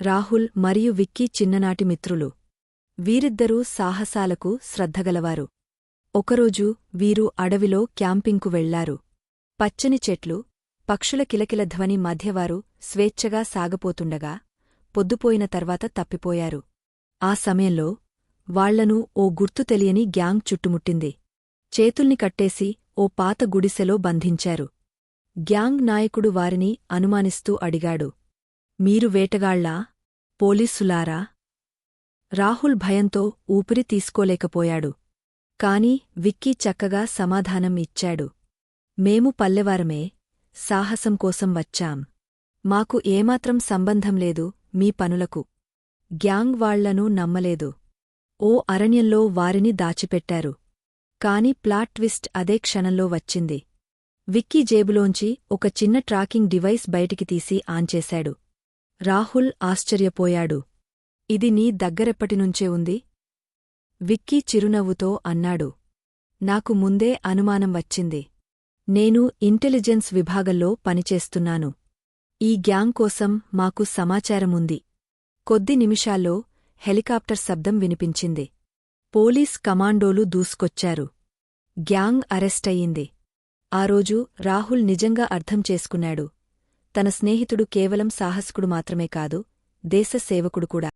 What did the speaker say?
రాహుల్ మరియు విక్కీ చిన్ననాటి మిత్రులు. వీరిద్దరూ సాహసాలకు శ్రద్ధగలవారు. ఒకరోజు వీరు అడవిలో క్యాంపింగ్కు వెళ్ళారు. పచ్చని చెట్లు పక్షుల కిలకిల ధ్వని మధ్యవారు స్వేచ్ఛగా సాగపోతుండగా పొద్దుపోయిన తర్వాత తప్పిపోయారు. ఆ సమయంలో వాళ్ళను ఓ గుర్తు తెలియని గ్యాంగ్ చుట్టుముట్టింది. చేతుల్ని కట్టేసి ఓ పాత గుడిసెలో బంధించారు. గ్యాంగ్ నాయకుడు వారిని అనుమానిస్తూ అడిగాడు. మీరు వేటగాళ్ళా పోలీసులారా? రాహుల్ భయంతో ఊపిరి తీసుకోలేకపోయాడు. కాని విక్కీ చక్కగా సమాధానం ఇచ్చాడు. మేము పల్లెవారమే సాహసం కోసం వచ్చాం. మాకు ఏమాత్రం సంబంధం లేదు మీ పనులకు. గ్యాంగ్ వాళ్ళను నమ్మలేదు. ఓ అరణ్యంలో వారిని దాచిపెట్టారు. కాని ప్లాట్ ట్విస్ట్ అదే క్షణంలో వచ్చింది. విక్కీ జేబులోంచి ఒక చిన్న ట్రాకింగ్ డివైస్ బయటికి తీసి ఆన్చేశాడు రాహుల్ ఆశ్చర్యపోయాడు. ఇది నీ దగ్గరెప్పటినుంచే ఉంది? విక్కీ చిరునవ్వుతో అన్నాడు. నాకు ముందే అనుమానం వచ్చింది. నేను ఇంటెలిజెన్స్ విభాగంలో పనిచేస్తున్నాను. ఈ గ్యాంగ్ కోసం మాకు సమాచారముంది. కొద్ది నిమిషాల్లో హెలికాప్టర్ శబ్దం వినిపించింది. పోలీస్ కమాండోలు దూసుకొచ్చారు. గ్యాంగ్ అరెస్టయింది ఆ రోజు రాహుల్ నిజంగా అర్థం చేసుకున్నాడు. తన స్నేహితుడు కేవలం సాహసుకుడు మాత్రమే కాదు దేశ సేవకుడు కూడా.